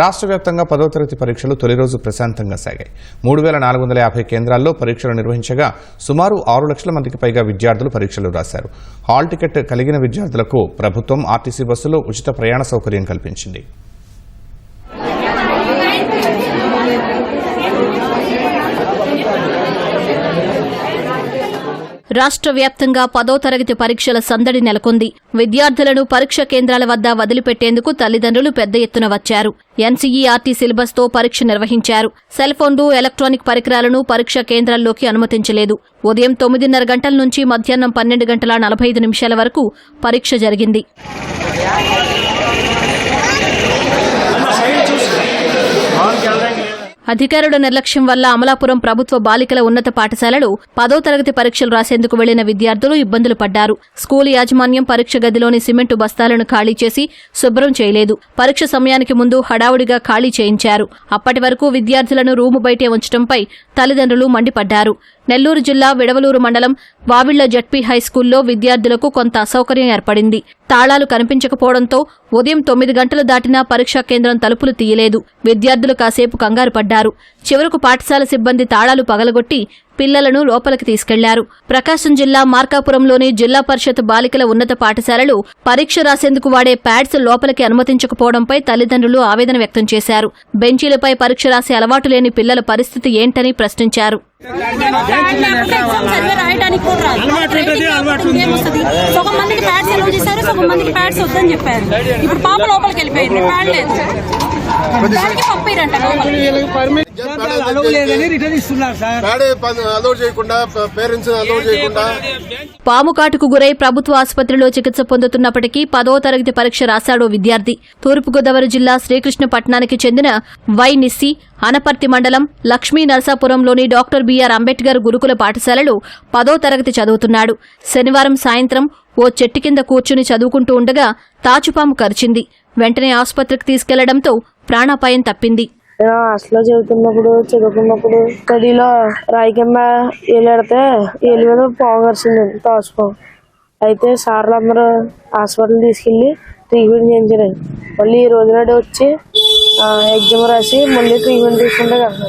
రాష్ట్ర వ్యాప్తంగా పదో తరగతి పరీక్షలు తొలి రోజు ప్రశాంతంగా సాగాయి. మూడు వేల నాలుగు వందల యాభై కేంద్రాల్లో పరీక్షలు నిర్వహించగా సుమారు ఆరు లక్షల మందికి పైగా విద్యార్థులు పరీక్షలు రాశారు. హాల్ టికెట్ కలిగిన విద్యార్థులకు ప్రభుత్వం ఆర్టీసీ బస్సులో ఉచిత ప్రయాణ సౌకర్యం కల్పించింది. రాష్ట్ర వ్యాప్తంగా పదో తరగతి పరీక్షల సందడి నెలకొంది. విద్యార్థులను పరీక్ష కేంద్రాల వద్ద వదిలిపెట్టేందుకు తల్లిదండ్రులు పెద్ద ఎత్తున వచ్చారు. ఎన్సీఈఆర్టీ సిలబస్తో పరీక్ష నిర్వహించారు. సెల్ ఫోన్లు ఎలక్ట్రానిక్ పరికరాలను పరీక్ష కేంద్రాల్లోకి అనుమతించలేదు. ఉదయం తొమ్మిదిన్నర గంటల నుంచి మధ్యాహ్నం పన్నెండు గంటల నలభై ఐదు నిమిషాల వరకు పరీక్ష జరిగింది. అధికారుల నిర్లక్ష్యం వల్ల అమలాపురం ప్రభుత్వ బాలికల ఉన్నత పాఠశాలలో పదో తరగతి పరీక్షలు రాసేందుకు వెళ్ళిన విద్యార్థులు ఇబ్బందులు పడ్డారు. స్కూల్ యాజమాన్యం పరీక్ష గదిలోని సిమెంటు బస్తాలను ఖాళీ చేసి శుభ్రం చేయలేదు. పరీక్ష సమయానికి ముందు హడావుడిగా ఖాళీ చేయించారు. అప్పటి వరకు విద్యార్థులను రూము బయటే ఉంచడంపై తల్లిదండ్రులు మండిపడ్డారు. నెల్లూరు జిల్లా విడవలూరు మండలం వావిళ్ళ జడ్పీ హైస్కూల్లో విద్యార్థులకు కొంత అసౌకర్యం ఏర్పడింది. తాళాలు కనిపించకపోవడంతో ఉదయం తొమ్మిది గంటలు దాటినా పరీక్షా కేంద్రం తలుపులు తీయలేదు. విద్యార్థులు కాసేపు కంగారు పడ్డారు. చివరకు పాఠశాల సిబ్బంది తాళాలు పగలగొట్టి పిల్లలను లోపలికి తీసుకెళ్ళారు. ప్రకాశం జిల్లా మార్కాపురంలోని జిల్లా పరిషత్ బాలికల ఉన్నత పాఠశాలలు పరీక్ష రాసేందుకు వాడే ప్యాడ్స్ లోపలికి అనుమతించకపోవడంపై తల్లిదండ్రులు ఆవేదన వ్యక్తం చేశారు. బెంచీలపై పరీక్ష రాసే అలవాటు లేని పిల్లల పరిస్థితి ఏంటని ప్రశ్నించారు. రాయడానికి కూడా? సగం మందికి ప్యాడ్స్ ఎలవ్ చేశారు సగం మందికి ప్యాడ్స్ వద్దని చెప్పారు ఇప్పుడు పాప లోపలికి వెళ్ళిపోయింది ప్యాడ్ లేదు దానికి పంపిరంట లోపలికి అలవ్ లేదని రిటర్న్ ఇస్తున్నారు సార్. డాడీ అలౌ చేయకుండా పేరెంట్స్ అలౌ చేయకుండా. పాము కాటుకు గురై ప్రభుత్వ ఆసుపత్రిలో చికిత్స పొందుతున్నప్పటికీ పదో తరగతి పరీక్ష రాశాడో విద్యార్థి. తూర్పుగోదావరి జిల్లా శ్రీకృష్ణపట్నానికి చెందిన వై నిస్సి అనపర్తి మండలం లక్ష్మీ నరసాపురంలోని డాక్టర్ బిఆర్ అంబేద్కర్ గురుకుల పాఠశాలలో పదో తరగతి చదువుతున్నాడు. శనివారం సాయంత్రం ఓ చెట్టు కింద కూర్చుని చదువుకుంటూ ఉండగా తాచుపాము కరిచింది. వెంటనే ఆసుపత్రికి తీసుకెళ్ళడంతో ప్రాణాపాయం తప్పింది. నేను హాస్టల్లో చదువుతున్నప్పుడు చదువుకున్నప్పుడు స్టడీలో రాయికెమ్మ కింద ఏలాడితే ఏలి మీద పాము కరిచిందండి అయితే సార్లు అందరూ హాస్పిటల్ తీసుకెళ్ళి ట్రీట్మెంట్ చేయించారండి మళ్ళీ ఈ రోజు నాడు వచ్చి ఎగ్జామ్ రాసి మళ్ళీ ట్రీట్మెంట్ తీసుకుంటే కదా